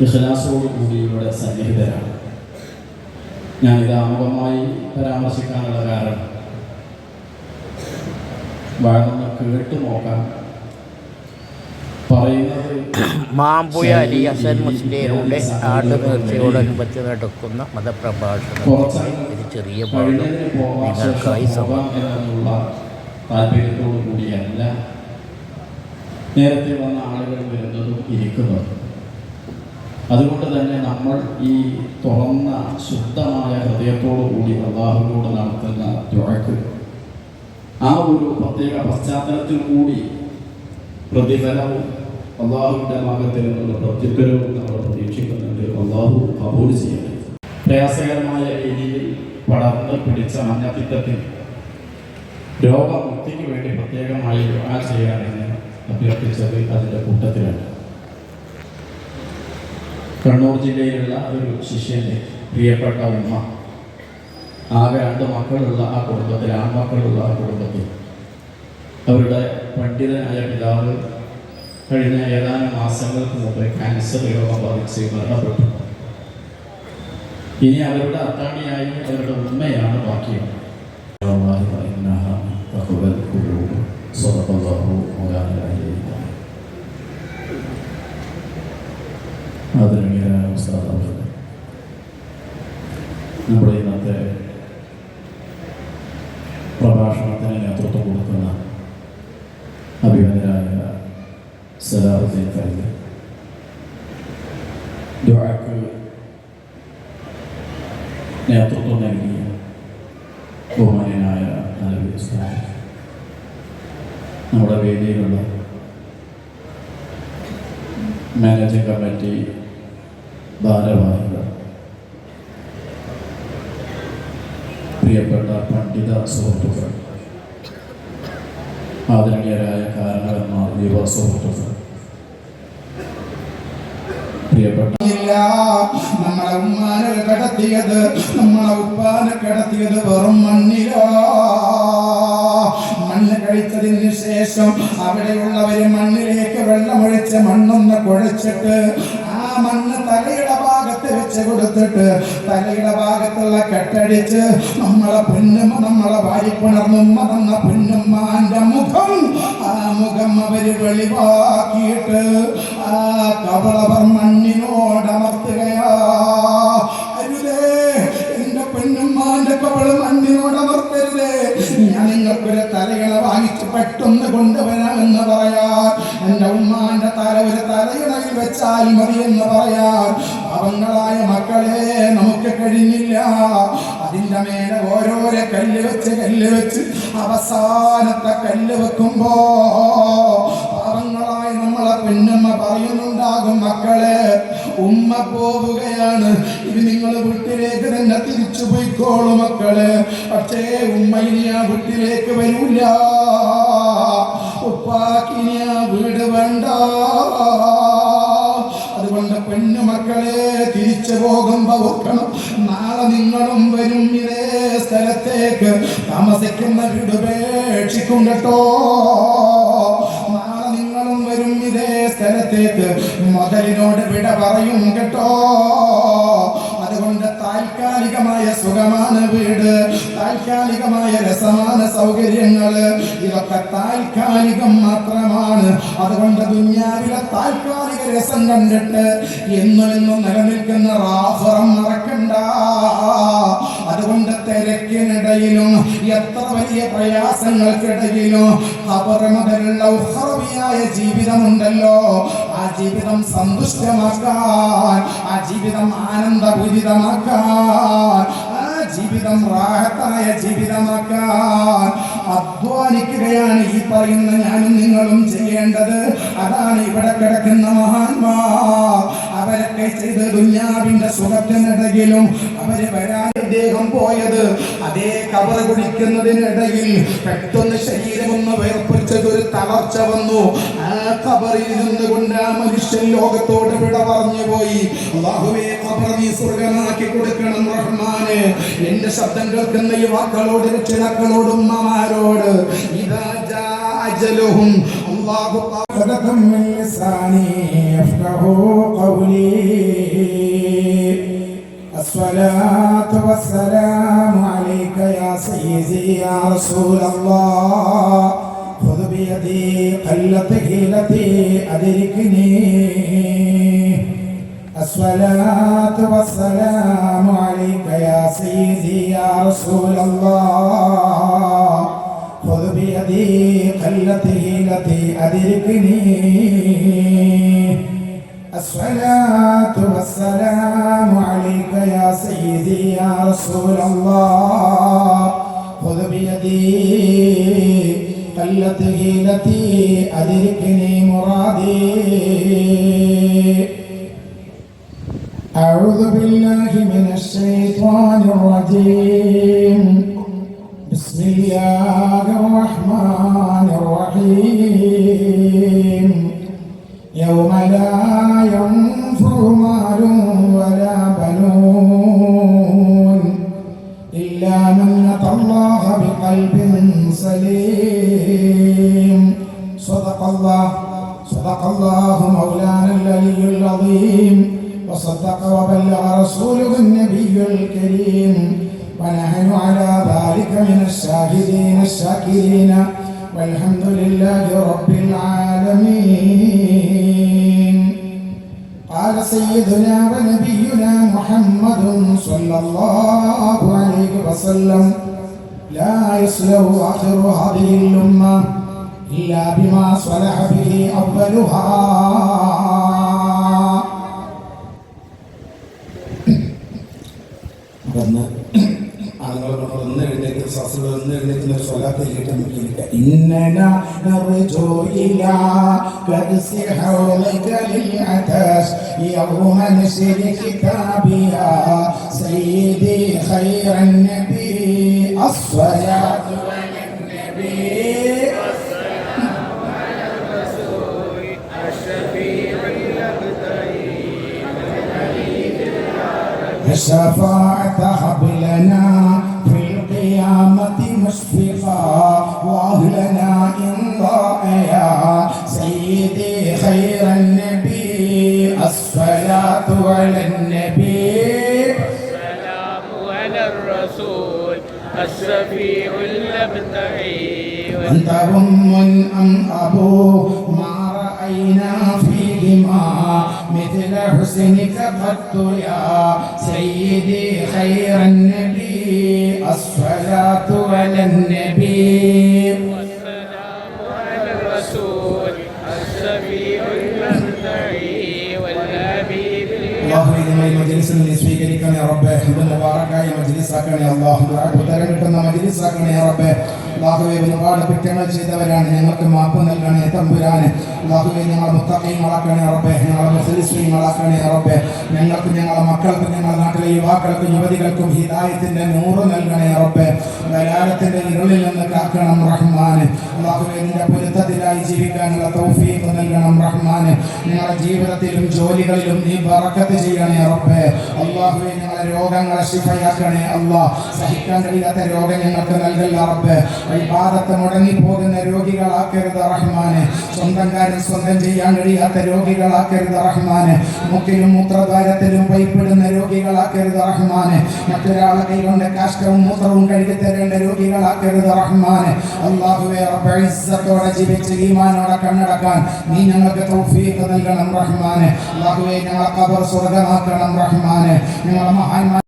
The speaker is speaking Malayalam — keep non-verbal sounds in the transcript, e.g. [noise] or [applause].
ഇഖലാസോട് കൂടി ഇവിടെ സന്നിഹിതരാണ്. ഞാനിത് ആമുഖമായി പരാമർശിക്കാനുള്ള കാരണം വേണമെന്ന് കേട്ടു നോക്കാൻ പറയുന്നത് [coughs] മാമ്പുഴ അലി ഹസൻ മുസ്ലിയുടെ നടക്കുന്ന ഒരു ചെറിയ നിങ്ങൾക്കായി താല്പര്യത്തോടു കൂടിയല്ല നേരത്തെ വന്ന ആളുകൾ വരുന്നതും ഇരിക്കുന്നതും. അതുകൊണ്ട് തന്നെ നമ്മൾ ഈ തുറന്ന ശുദ്ധമായ ഹൃദയത്തോടു കൂടി അള്ളാഹുവിനോട് നടത്തുന്ന തുഴക്ക് ആ ഒരു പ്രത്യേക പശ്ചാത്തലത്തിൽ കൂടി പ്രതിഫലവും അള്ളാഹുവിന്റെ ഭാഗത്തിൽ നിന്നുള്ള പ്രത്യുത്തരവും നമ്മൾ പ്രതീക്ഷിക്കുന്നുണ്ട്. അള്ളാഹു കബൂൽ ചെയ്യുന്നത് പ്രയാസകരമായ രീതിയിൽ പടർന്ന് പിടിച്ച മഞ്ഞപ്പിത്തത്തിൽ രോഗമുക്തിക്ക് വേണ്ടി പ്രത്യേകമായി ചെയ്യാനാണ് ചെയ്യാനെന്ന് അഭ്യർത്ഥിച്ചത് അതിന്റെ കൂട്ടത്തിലാണ്. കണ്ണൂർ ജില്ലയിലുള്ള ഒരു ശിഷ്യന്റെ പ്രിയപ്പെട്ട ഉമ്മ. ആകെ രണ്ട് മക്കളുള്ള ആ കുടുംബത്തിൽ ആൺമക്കളുള്ള ആ കുടുംബത്തിൽ. അവരുടെ പണ്ഡിതനായ പിതാവ് കഴിഞ്ഞ ഏതാനും മാസങ്ങൾക്ക് മുമ്പ് ക്യാൻസർ രോഗം ബാധിച്ച് മരണപ്പെട്ടു. ഇനി അവരുടെ അത്താണിയായി അവരുടെ ഉമ്മയാണ് ബാക്കിയത് അത് ഫൈദ് ദുആക്ക് നേതൃത്വം നൽകിയ നലവി ഉസ്താദ് നമ്മുടെ വേദിയിലുള്ള മാനേജിംഗ് കമ്മിറ്റി ഭാരവാഹികൾ പ്രിയപ്പെട്ട പണ്ഡിത സുഹൃത്തുക്കൾ ആദരണീയരായ കാരണവന്മാർ യുവ സുഹൃത്തുക്കൾ പ്രിയപ്പെട്ട നമ്മളെ ഉമ്മാനെ കടത്തിയത് നമ്മളെ ഉപ്പാനെ കടത്തിയത് വെറും മണ്ണിലോ. മണ്ണ് കഴിച്ചതിന് ശേഷം അവിടെയുള്ളവര് മണ്ണിലേക്ക് വെള്ളമൊഴിച്ച് മണ്ണൊന്ന് കുഴച്ചിട്ട് ആ മണ്ണ് തലയുടെ ഭാഗത്ത് വെച്ച് കൊടുത്തിട്ട് തലയുടെ ഭാഗത്തുള്ള കെട്ടടിച്ച് നമ്മളെ പൊന്നുമ്മ നമ്മളെ വാരിപ്പുണർന്നുമ്മ തന്ന പൊന്നുമ്മാന്റെ മുഖം മുഖം അവർ വെളിവാക്കിയിട്ട് ആ കവളവർ മണ്ണിനോടമർത്തുകയാ അരുതേ എന്റെ പെണ്ണുമ്മാന്റെ കവൾ മണ്ണിനോടമർത്തരുതേ ഞാൻ നിങ്ങൾക്കൊരു തലകളെ വാങ്ങിച്ച് പെട്ടെന്ന് കൊണ്ടുവരാമെന്ന് പറയാ എന്റെ ഉമ്മാന്റെ തല ഒരു തലയിടയിൽ വെച്ചാൽ മതി എന്ന് പറയാൻ. പാവങ്ങളായ മക്കളെ നമുക്ക് കഴിഞ്ഞില്ല. അതിന്റെ മേലെ ഓരോരോ കല്ല് വെച്ച് കല്ല് വെച്ച് അവസാനത്തെ കല്ല് വെക്കുമ്പോ പാവങ്ങളായി നമ്മളെ പെണ്ണമ്മ പറയുന്നുണ്ടാകും മക്കളെ ഉമ്മ പോവുകയാണ്. ഇത് നിങ്ങൾ വീട്ടിലേക്ക് തന്നെ തിരിച്ചു പോയിക്കോളൂ മക്കളെ. പക്ഷേ ഉമ്മ ഇനി ആ വീട്ടിലേക്ക് വരൂല. ഉപ്പാക്കിനി ആ വീട് വേണ്ട. അതുകൊണ്ട് പെണ്ണു മക്കളെ തിരിച്ചു പോകുമ്പോ നാളെ നിങ്ങളും സ്ഥലത്തേക്ക് താമസിക്കുന്ന വീട് ഉപേക്ഷിക്കും കേട്ടോ. നാളെ നിങ്ങളും വരും ഇതേ സ്ഥലത്തേക്ക്. മുതലിനോട് വിട പറയും കേട്ടോ. അതുകൊണ്ട് താൽക്കാലികമായ സുഖമാണ് വീട്. താൽക്കാലികമായ രസമാണ് സൗകര്യങ്ങൾ. ഇതൊക്കെ താൽക്കാലികം മാത്രമാണ്. അതുകൊണ്ട് ദുന്യാവിലെ താൽക്കാലിക രസം കണ്ടിട്ട് എന്നും നിലനിൽക്കുന്ന റാഫറം മറക്കണ്ട. തിരക്കിനിടയിലും എത്ര വലിയ പ്രയാസങ്ങൾക്കിടയിലും മുതലുള്ള ഉഹ്റവിയായ ജീവിതമുണ്ടല്ലോ. ആ ജീവിതം സന്തുഷ്ടമാക്കാൻ ആ ജീവിതം ആനന്ദപൂരിതമാക്കാൻ ആ ജീവിതം റാഹത്തായ ജീവിതമാക്കാൻ അധ്വാനിക്കുകയാണ് ഈ പറയുന്ന ഞാനും നിങ്ങളും ചെയ്യേണ്ടത്. അതാണ് ഇവിടെ കിടക്കുന്ന മഹാന്മാർ അവരൊക്കെ ചെയ്ത് ദുഞ്ഞാവിന്റെ സുഖത്തിനിടയിലും അവർ വരാൻ അദ്ദേഹം പോയത് അതേ കവർ കുടിക്കുന്നതിനിടയിൽ പെട്ടെന്ന് ശരീരമൊന്ന് വേർപ്പിച്ചത് ഒരു തളർച്ച വന്നു ആ കബറിൽ നിന്ന് കൊണ്ട് ആ മനുഷ്യൻ ലോകത്തോട് വിട പറഞ്ഞു പോയി അള്ളാഹുവേ കബർ നീ സ്വർഗമാക്കി കൊടുക്കണം റഹ്മാന് എന്റെ ശബ്ദം കേൾക്കുന്ന യുവാക്കളോട് രക്ഷിതാക്കളോട് ഉമ്മമാരോട് ഇതാ ജാ അജലുഹും الله صدق من لساني يفقه قولي الصلاة والسلام عليك يا سيدي يا رسول الله. خذ بيدي قلت حيلتي أدركني. الصلاة والسلام عليك يا سيدي يا رسول الله. خذ بيدي قلت حيلتي أدركني. رسول الله خذ بيدي قلت حيلتي أدركني مرادي. أعوذ بالله من الشيطان الرجيم. بسم الله الرحمن الرحيم. الله مولانا العلي العظيم وصدق وبلغ رسوله النبي الكريم. ونحن على ذلك من الشاهدين الشاكرين. والحمد لله رب العالمين. قال سيدنا ونبينا محمد صلى الله عليه وسلم لا يصلح آخر هذه الأمة إلا بما صلح به أولها. إننا نرجو إلى قدس حولك للعتاش يوم نشر كتابها سيدي خير النبي الصلاة والنبي. الشفاعة هب لنا في القيامة مشفقا وأهلنا إن يا سيدي خير النبي الصلاة على النبي. السلام على الرسول الشفيع المبتغي أنت أم أم أبو ما رأينا فيهما مثل حسنك قط يا سيدي خير النبي الصلاة على النبي والسلام على الرسول الشفيع المبتغي والحبيب അള്ളാഹുവിനെ മജ്ലിസിൽ നീ സ്വീകരിക്കണേ റബ്ബേ ഇത് മുബാറക്കായ മജ്ലിസ് ആക്കണേ അള്ളാഹു ഉത്തരം കിട്ടുന്ന മജ്ലിസ് ആക്കണേ റബ്ബേ അള്ളാഹുവെ ഒരുപാട് കുറ്റങ്ങൾ ചെയ്തവരാണ്. ഞങ്ങൾക്ക് മാപ്പ് നൽകണേ തമ്പുരാന്. അള്ളാഹുവെ ഞങ്ങളെ മുത്തക്കീങ്ങളാക്കണേ റബ്ബേ. ഞങ്ങളെ മുസ്ലിസ്ലീങ്ങളാക്കണേ റബ്ബേ. ഞങ്ങൾക്ക് ഞങ്ങളെ മക്കൾക്ക് ഞങ്ങളുടെ നാട്ടിലെ യുവാക്കൾക്കും യുവതികൾക്കും ഹിദായത്തിന്റെ നൂറ് നൽകണേ ഉറപ്പേ ദലാലത്തിന്റെ ഇരുളിൽ നിന്ന് കാക്കണം റഹ്മാന്. അള്ളാഹുവെ നിന്റെ പൊരുത്തത്തിലായി ജീവിക്കാനുള്ള തൗഫീഖ് നൽകണം റഹ്മാന്. ഞങ്ങളുടെ ജീവിതത്തിലും ജോലികളിലും നീ ബറക്കത്ത് ചെയ്യണേ ഉറപ്പേ അള്ളാഹുവെ ഞങ്ങളെ രോഗങ്ങളെ ശിഫയാക്കണേ അള്ളാഹ് സഹിക്കാൻ കഴിയാത്ത രോഗം ഞങ്ങൾക്ക് നൽകല്ല റബ്ബേ. വിവാദത്ത് മുടങ്ങി പോകുന്ന രോഗികളാക്കരുത് റഹ്മാന്. സ്വന്തം കാര്യം സ്വന്തം ചെയ്യാൻ കഴിയാത്ത രോഗികളാക്കരുത് റഹ്മാന്. മുക്കിലും മൂത്രദ്വാരത്തിലും പൈപ്പിടുന്ന രോഗികളാക്കരുത് റഹ്മാന്. മറ്റൊരാളെ കൈകൊണ്ട് കാഷ്ടവും മൂത്രവും കഴുകി തരേണ്ട രോഗികളാക്കരുത് റഹ്മാന്. അള്ളാഹുവെ ജീവിച്ച് ഈമാനോടെ കണ്ണടക്കാൻ നീ ഞങ്ങൾക്ക് തൗഫീഖ് നൽകണം റഹ്മാന്. അള്ളാഹുവെ ഞങ്ങളെ കബർ സ്വർഗമാക്കണം റഹ്മാന്. ഞങ്ങളെ മഹാന്മാർ